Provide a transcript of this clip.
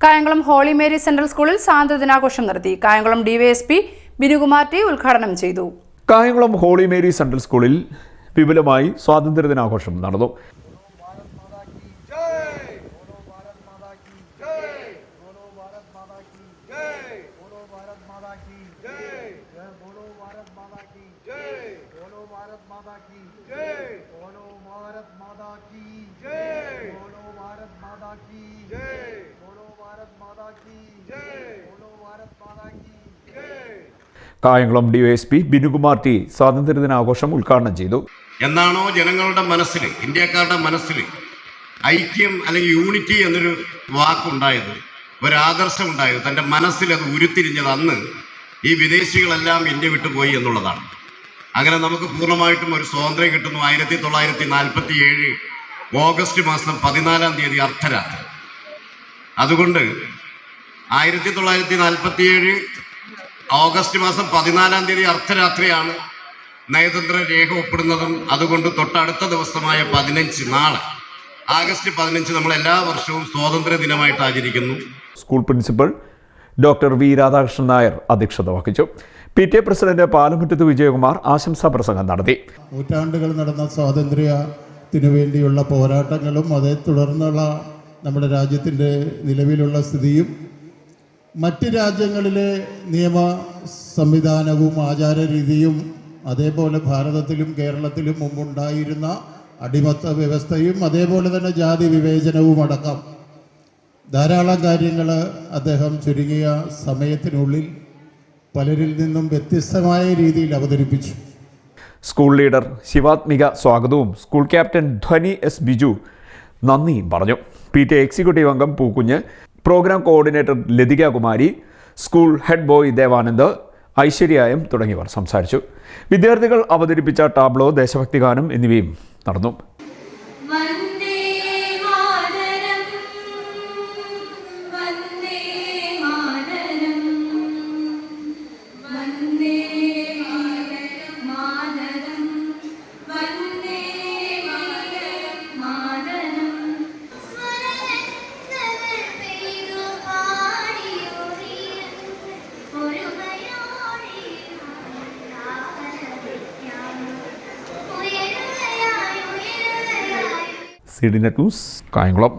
Kayamkulam holy Mary central സ്കൂളിൽ സ്വാതന്ത്ര്യദിനാഘോഷം നടത്തി Kayamkulam DYSP Binukumar T ഉദ്ഘാടനം ചെയ്തു കായംകുളം ഹോളി മേരി സെൻട്രൽ സ്കൂളിൽ വിപുലമായി സ്വാതന്ത്ര്യദിനാഘോഷം നടന്നു बोलो भारत माता की जय बोलो भारत माता की जय കായംകുളം ഡിവൈഎസ്പി ബിനുകുമാർ ടി സ്വാതന്ത്ര്യദിനാഘോഷം ഉദ്ഘാടനം ചെയ്തു. എന്നാണോ ജനങ്ങളുടെ മനസ്സിൽ ഇന്ത്യക്കാരുടെ മനസ്സിൽ ഐക്യം അല്ലെങ്കിൽ യൂണിറ്റി എന്നൊരു വാക്കുണ്ടായത് ഒരാദർശം ഉണ്ടായത് തന്റെ മനസ്സിൽ അത് ഉരുത്തിരിഞ്ഞത് അന്ന് ഈ വിദേശികളെല്ലാം ഇന്ത്യ വിട്ടുപോയി എന്നുള്ളതാണ്. അങ്ങനെ നമുക്ക് പൂർണമായിട്ടും ഒരു സ്വാതന്ത്ര്യം കിട്ടുന്നു ആയിരത്തി തൊള്ളായിരത്തി നാൽപ്പത്തി ഏഴ് ഓഗസ്റ്റ് മാസം പതിനാലാം തീയതി അർദ്ധരാത്രി. അതുകൊണ്ട് ആയിരത്തി തൊള്ളായിരത്തി നാൽപ്പത്തി ഏഴ് ഓഗസ്റ്റ് മാസം പതിനാലാം തീയതി അർദ്ധരാത്രിയാണ് നയതന്ത്ര രേഖ ഒപ്പിടുന്നതും അതുകൊണ്ട് തൊട്ടടുത്ത ദിവസമായ പതിനഞ്ച് നാളെ. ആഗസ്റ്റ് പതിനഞ്ച് നമ്മൾ എല്ലാ വർഷവും സ്വാതന്ത്ര്യ ദിനമായിട്ട് ആചരിക്കുന്നു. School principal doctor V Radhakrishnan Nair അധ്യക്ഷത വഹിച്ചു. P T A president Palamuttath Vijayakumar ആശംസാ പ്രസംഗം നടത്തി. നൂറ്റാണ്ടുകൾ നടന്ന സ്വാതന്ത്ര്യത്തിനു വേണ്ടിയുള്ള പോരാട്ടങ്ങളും അതേ തുടർന്നുള്ള നമ്മുടെ രാജ്യത്തിന്റെ നിലവിലുള്ള സ്ഥിതിയും മറ്റ് രാജ്യങ്ങളിലെ നിയമ സംവിധാനവും ആചാരരീതിയും അതേപോലെ ഭാരതത്തിലും കേരളത്തിലും മുമ്പുണ്ടായിരുന്ന അടിമത്ത വ്യവസ്ഥയും അതേപോലെ തന്നെ ജാതി വിവേചനവും അടക്കം. ധാരാളം കാര്യങ്ങൾ അദ്ദേഹം ചുരുങ്ങിയ സമയത്തിനുള്ളിൽ പലരിൽ നിന്നും വ്യത്യസ്തമായ രീതിയിൽ അവതരിപ്പിച്ചു. സ്കൂൾ ലീഡർ ശിവാത്മിക സ്വാഗതവും school captain Dhwani S Biju നന്ദിയും പറഞ്ഞു. പി ടി എക്സിക്യൂട്ടീവ് അംഗം Pookunju programme coordinator Lathika Kumari school head boy Devanand ഐശ്വര്യായം തുടങ്ങിയവർ സംസാരിച്ചു. വിദ്യാർത്ഥികൾ അവതരിപ്പിച്ച ടാബ്ലോ ദേശഭക്തിഗാനം എന്നിവയും നടന്നു. Sidinatus, Kajenglop,